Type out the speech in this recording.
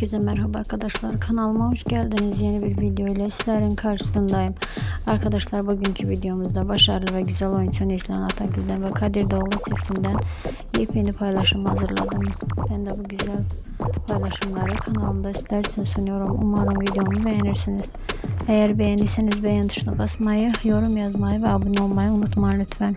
Herkese merhaba arkadaşlar. Kanalıma hoş geldiniz. Yeni bir video ile sizlerin karşısındayım. Arkadaşlar bugünkü videomuzda başarılı ve güzel oyuncu Neslihan Atagül'den ve Kadir Doğulu çiftinden yepyeni paylaşım hazırladım. Ben de bu güzel paylaşımları kanalımda sizler için sunuyorum. Umarım videomu beğenirsiniz. Eğer beğendiyseniz beğen tuşuna basmayı, yorum yazmayı ve abone olmayı unutmayın lütfen.